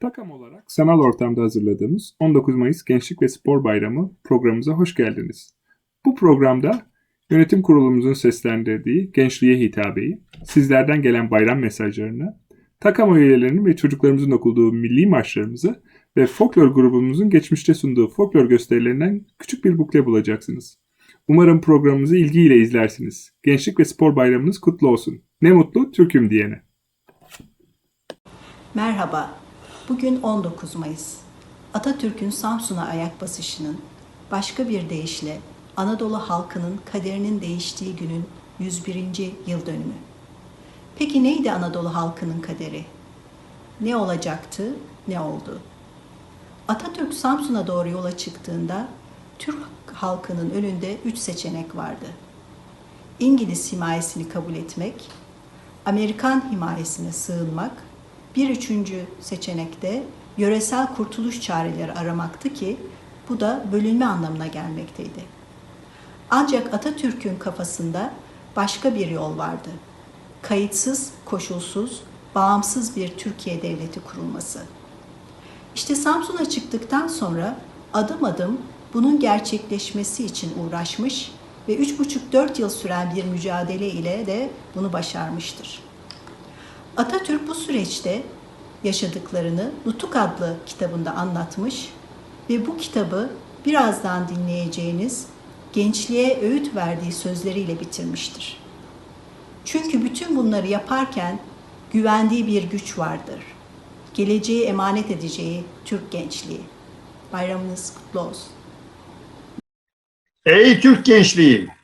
Takam olarak sanal ortamda hazırladığımız 19 Mayıs Gençlik ve Spor Bayramı programımıza hoş geldiniz. Bu programda yönetim kurulumuzun seslendirdiği gençliğe hitabeyi, sizlerden gelen bayram mesajlarını, takam üyelerinin ve çocuklarımızın okuduğu milli marşlarımızı ve folklor grubumuzun geçmişte sunduğu folklor gösterilerinden küçük bir bukle bulacaksınız. Umarım programımızı ilgiyle izlersiniz. Gençlik ve Spor Bayramınız kutlu olsun. Ne mutlu Türk'üm diyene. Merhaba. Bugün 19 Mayıs. Atatürk'ün Samsun'a ayak basışının, başka bir deyişle Anadolu halkının kaderinin değiştiği günün 101. yıl dönümü. Peki neydi Anadolu halkının kaderi? Ne olacaktı, ne oldu? Atatürk Samsun'a doğru yola çıktığında Türk halkının önünde üç seçenek vardı. İngiliz himayesini kabul etmek, Amerikan himayesine sığınmak, bir üçüncü seçenekte yöresel kurtuluş çareleri aramaktı ki bu da bölünme anlamına gelmekteydi. Ancak Atatürk'ün kafasında başka bir yol vardı. Kayıtsız, koşulsuz, bağımsız bir Türkiye devleti kurulması. İşte Samsun'a çıktıktan sonra adım adım bunun gerçekleşmesi için uğraşmış ve 3,5-4 yıl süren bir mücadele ile de bunu başarmıştır. Atatürk bu süreçte yaşadıklarını Nutuk adlı kitabında anlatmış ve bu kitabı birazdan dinleyeceğiniz gençliğe öğüt verdiği sözleriyle bitirmiştir. Çünkü bütün bunları yaparken güvendiği bir güç vardır. Geleceği emanet edeceği Türk gençliği. Bayramınız kutlu olsun. Ey Türk gençliği!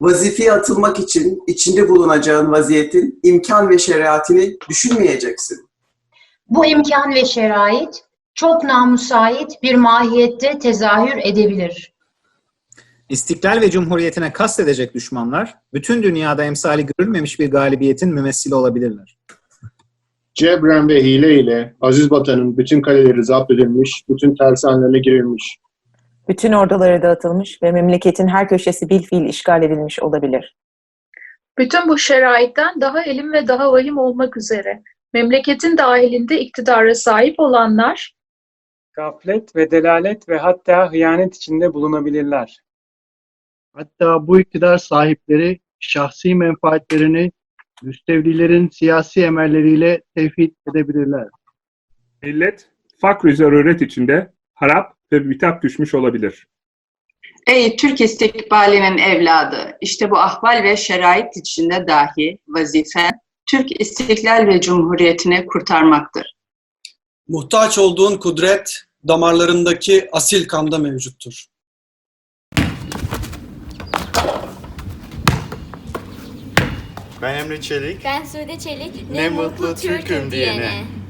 vazifeye atılmak için içinde bulunacağın vaziyetin imkan ve şeriatini düşünmeyeceksin. Bu imkan ve şerait çok namusait bir mahiyette tezahür edebilir. İstiklal ve Cumhuriyetine kastedecek düşmanlar, bütün dünyada emsali görülmemiş bir galibiyetin mümessili olabilirler. Cebren ve hile ile aziz vatanın bütün kaleleri zapt edilmiş, bütün tersanelerine girilmiş. Bütün orduları dağıtılmış ve memleketin her köşesi bilfiil işgal edilmiş olabilir. Bütün bu şeraitten daha elim ve daha vahim olmak üzere memleketin dahilinde iktidara sahip olanlar gaflet ve delalet ve hatta hıyanet içinde bulunabilirler. Hatta bu iktidar sahipleri şahsi menfaatlerini müstevlilerin siyasi emelleriyle tevhid edebilirler. Millet fakr-ı zaruret içinde harap ve bitap düşmüş olabilir. Ey Türk istikbalinin evladı, işte bu ahval ve şerait içinde dahi vazifen Türk istiklal ve cumhuriyetini kurtarmaktır. Muhtaç olduğun kudret damarlarındaki asil kanda mevcuttur. Ben Emre Çelik. Ben Sude Çelik. Ne, mutlu Türk'üm diyene. On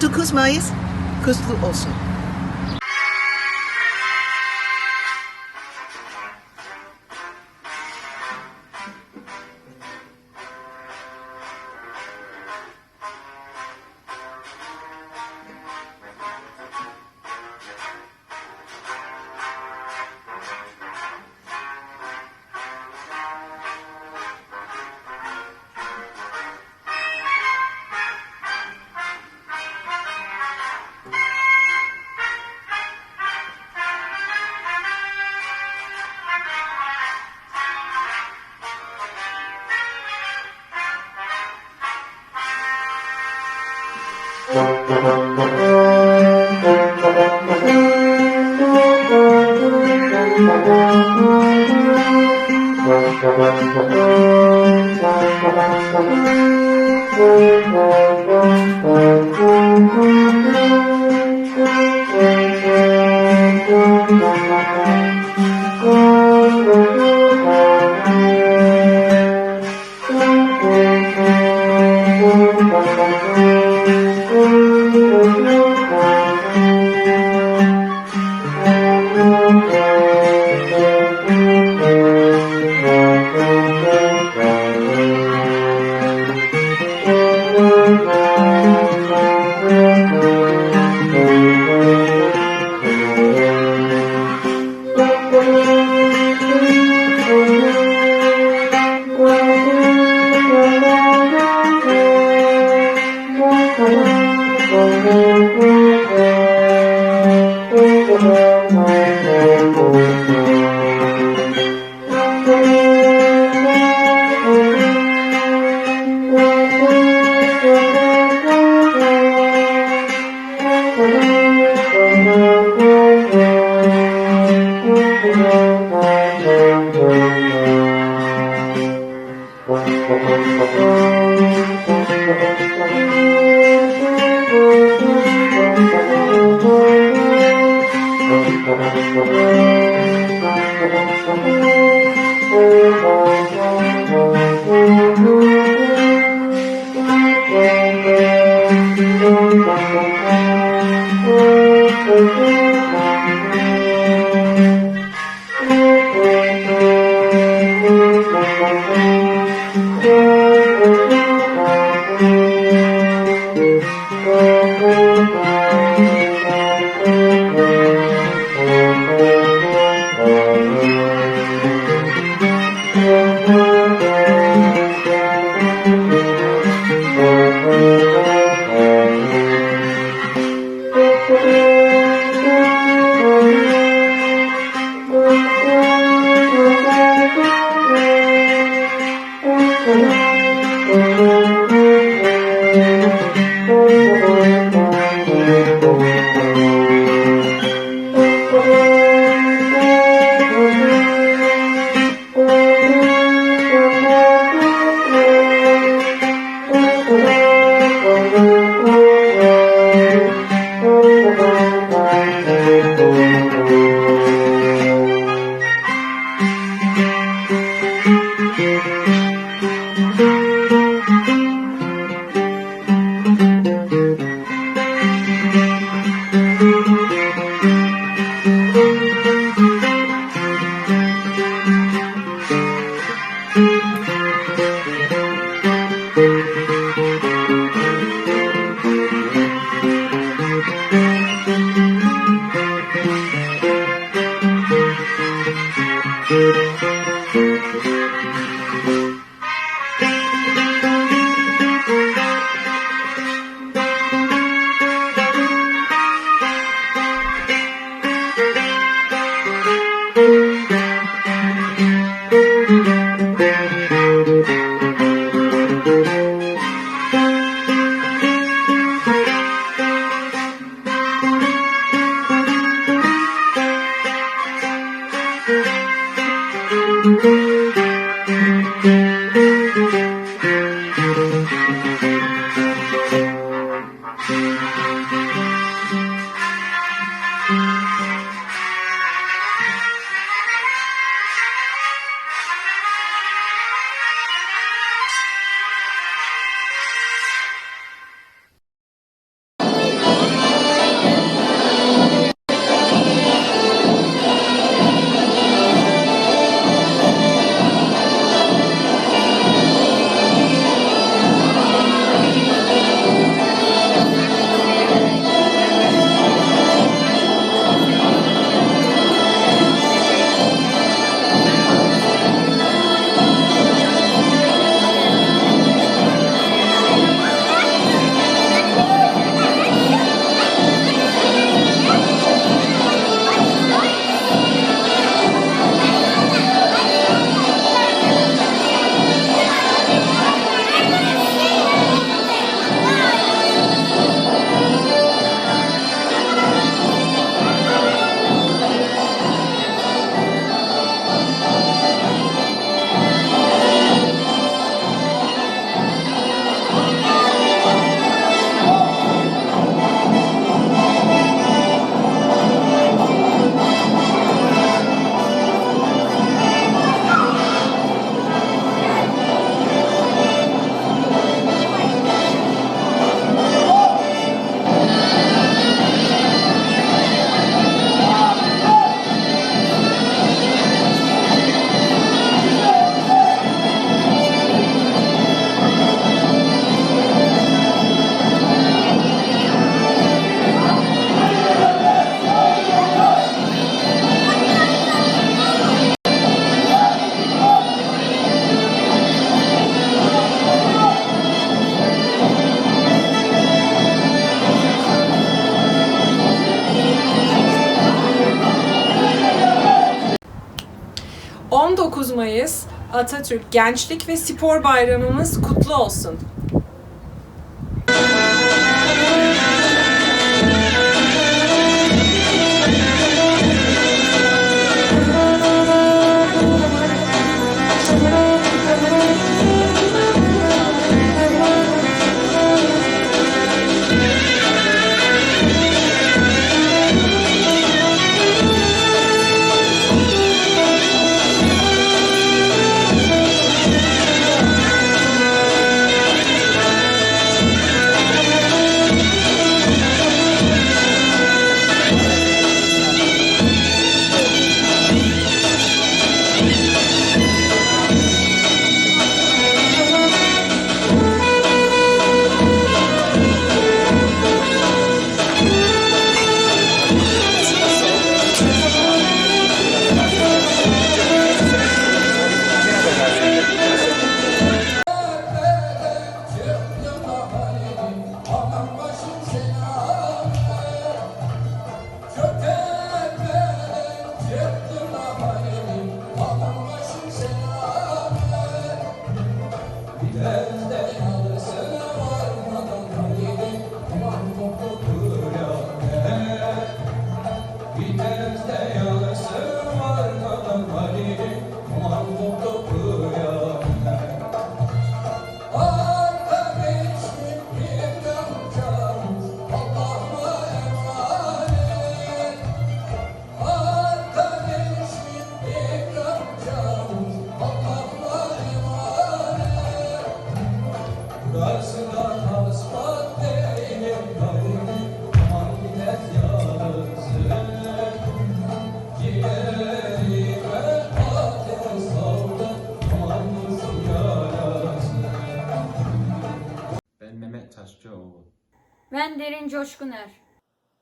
9 Mayıs kutlu olsun. Mayıs Atatürk Gençlik ve Spor Bayramımız kutlu olsun. Ben Mehmet Taşçıoğlu. Ben Derin Coşkuner.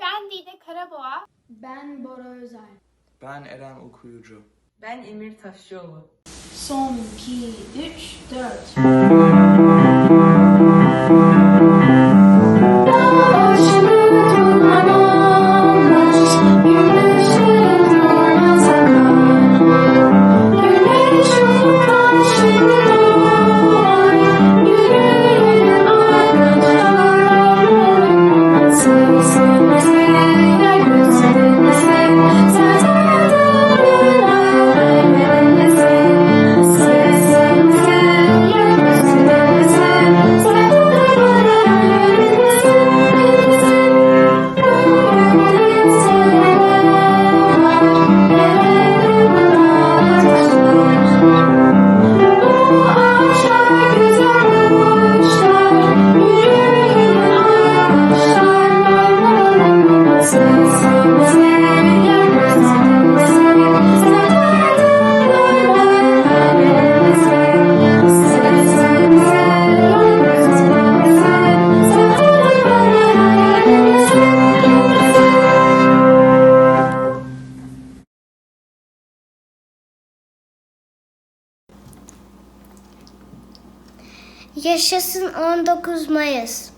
Ben Dide Karaboğa. Ben Bora Özel. Ben Eren Okuyucu. Ben Emir Taşçıoğlu. Son 2, 3, 4. Yaşasın 19 Mayıs.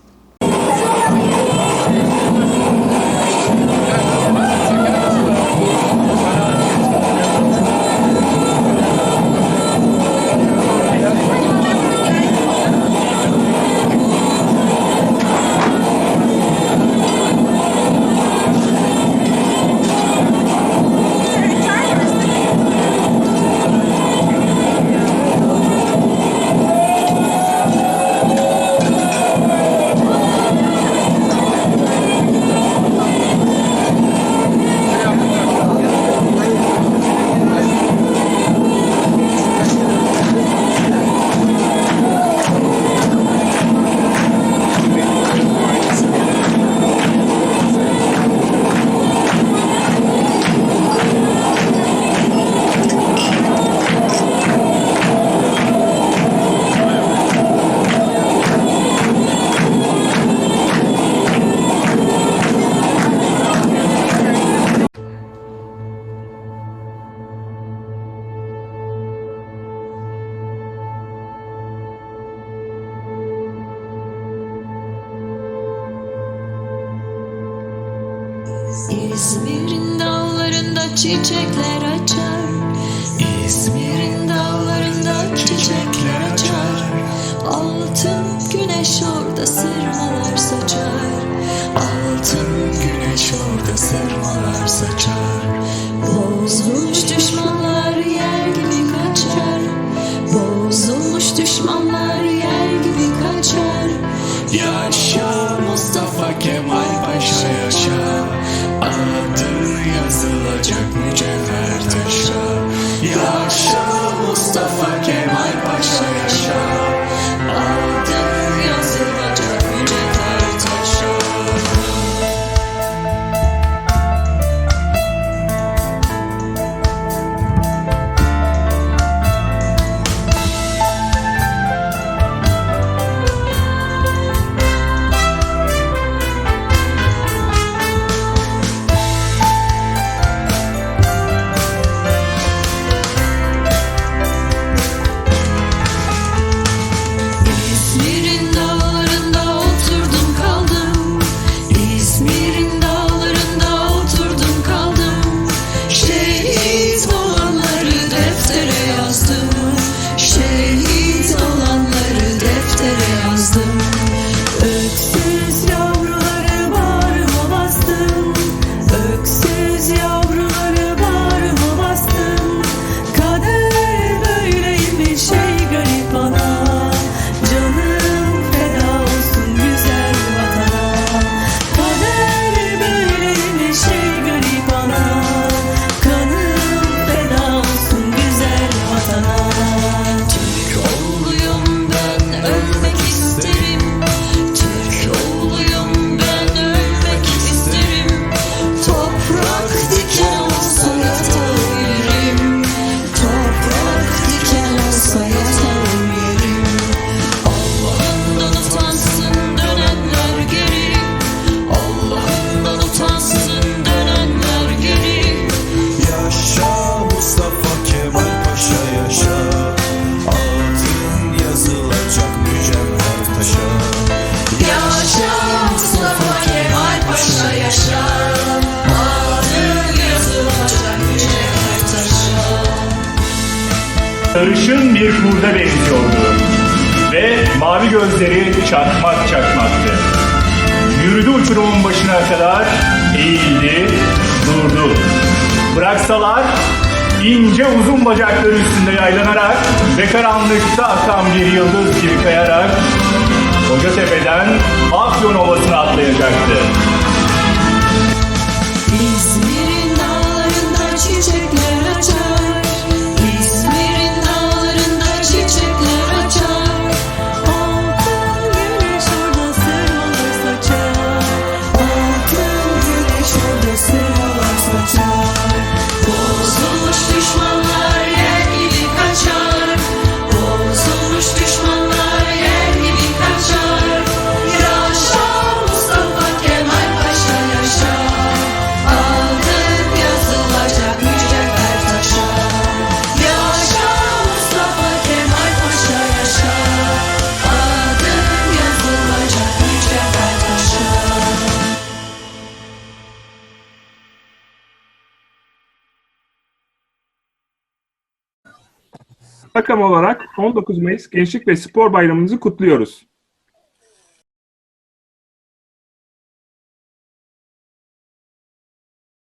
güneş orada sırmalar saçar. Altın güneş orada sırmalar saçar. Bozmuş düşmanlar yer gibi kaçar. bugüne kadar eğildi, durdu. Bıraksalar ince uzun bacakları üstünde yaylanarak ve karanlıkta akan bir yıldız gibi kayarak Kocatepe'den Afyon Ovası'na atlayacaktı. Rakam olarak 19 Mayıs Gençlik ve Spor Bayramınızı kutluyoruz.